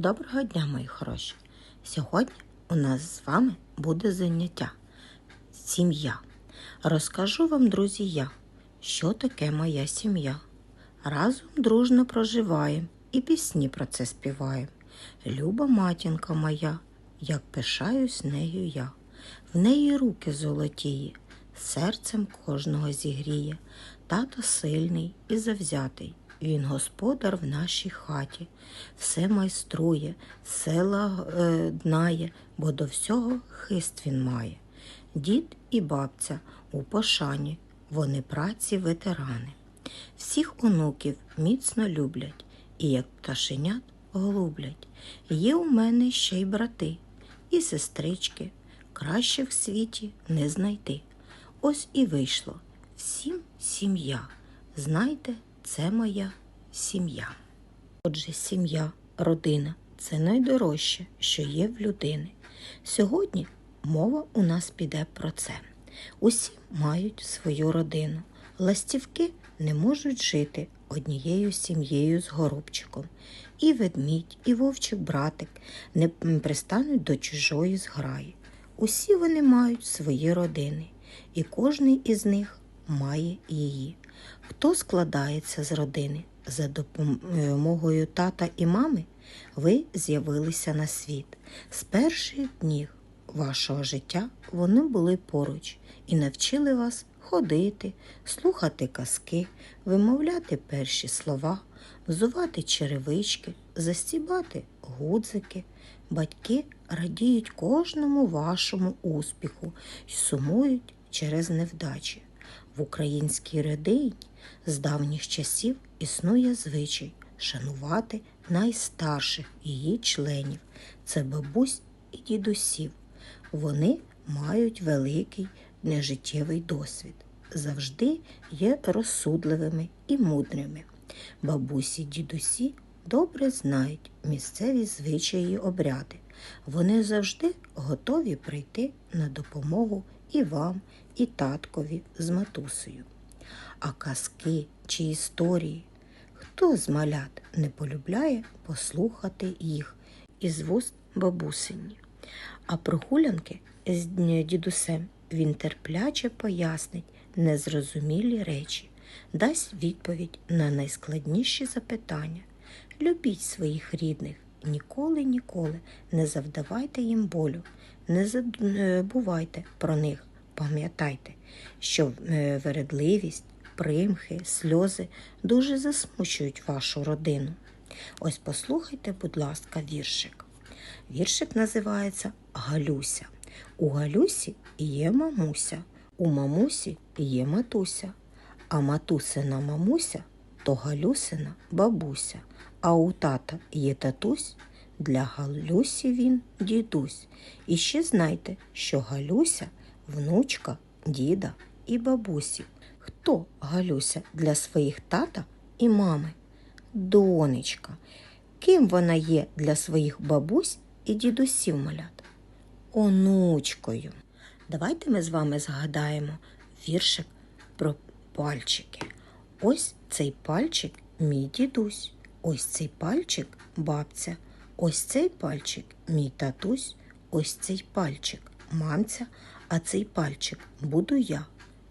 Доброго дня, мої хороші! Сьогодні у нас з вами буде заняття сім'я. Розкажу вам, друзі, я, що таке моя сім'я. Разом дружно проживаємо і пісні про це співаємо. Люба матінка моя, як пишаюсь нею я. В неї руки золотії, серцем кожного зігріє. Тато сильний і завзятий. Він господар в нашій хаті, все майструє, все ладнає, бо до всього хист він має. Дід і бабця у пошані, вони праці ветерани. Всіх онуків міцно люблять і як пташенят голублять. Є у мене ще й брати і сестрички, краще в світі не знайти. Ось і вийшло всім сім'я. Знайте, це моя сім'я. Отже, сім'я, родина це найдорожче, що є в людини. Сьогодні мова у нас піде про це. Усі мають свою родину. Ластівки не можуть жити однією сім'єю з горобчиком. І ведмідь, і вовчик братик не пристануть до чужої зграї. Усі вони мають свої родини, і кожний із них має її. Хто складається з родини? За допомогою тата і мами ви з'явилися на світ. З перших днів вашого життя вони були поруч і навчили вас ходити, слухати казки, вимовляти перші слова, взувати черевички, застібати гудзики. Батьки радіють кожному вашому успіху і сумують через невдачі. В українській родині з давніх часів існує звичай шанувати найстарших її членів це бабусь і дідусів. Вони мають великий нежиттєвий досвід, завжди є розсудливими і мудрими. Бабусі дідусі добре знають місцеві звичаї й обряди. Вони завжди готові прийти на допомогу і вам, і таткові з матусею. А казки чи історії хто з малят не полюбляє послухати їх із вуст бабусині. А прогулянки з дідусем він терпляче пояснить незрозумілі речі, дасть відповідь на найскладніші запитання. Любіть своїх рідних, ніколи, ніколи не завдавайте їм болю, не забувайте про них. Пам'ятайте, що вередливість, примхи, сльози дуже засмучують вашу родину. Ось послухайте, будь ласка, віршик. Віршик називається Галюся. У Галюсі є мамуся, у мамусі є матуся, а матусина мамуся то Галюсина бабуся, а у тата є татусь. Для Галюсі він дідусь. І ще знайте, що Галюся внучка діда і бабусі. Хто Галюся для своїх тата і мами? Донечка. Ким вона є для своїх бабусь і дідусів малят? Онучкою. Давайте ми з вами згадаємо віршик про пальчики. Ось цей пальчик мій дідусь, ось цей пальчик бабця, ось цей пальчик мій татусь, ось цей пальчик мамця, а цей пальчик буду я.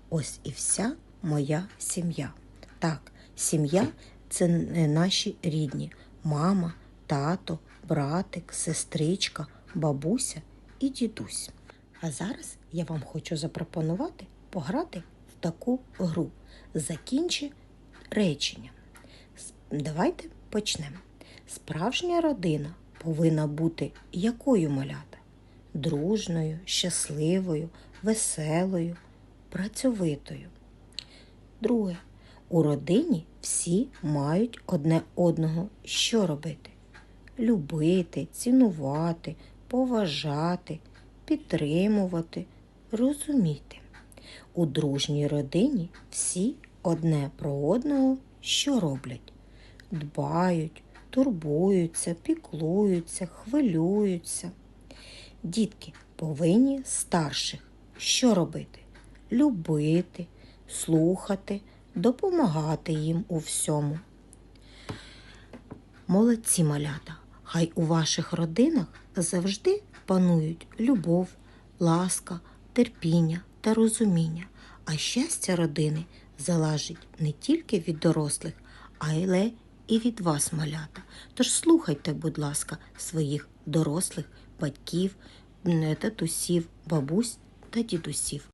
Ось і вся моя сім'я. Так, сім'я це наші рідні, мама, тато, братик, сестричка, бабуся і дідусь. А зараз я вам хочу запропонувати пограти в таку гру. Закінчи речення. Давайте почнемо. Справжня родина повинна бути якою малята? Дружною, щасливою, веселою, працьовитою. Друге. У родині всі мають одне одного що робити? Любити, цінувати, поважати, підтримувати, розуміти. У дружній родині всі одне про одного що роблять? Дбають, турбуються, піклуються, хвилюються. Дітки повинні старших що робити? Любити, слухати, допомагати їм у всьому. Молодці малята, Хай у ваших родинах завжди панують любов, ласка, терпіння та розуміння. А щастя родини залежить не тільки від дорослих, але і від вас, малята. Тож слухайте, будь ласка, своїх дорослих, батьків, м, татусів, бабусь та дідусів.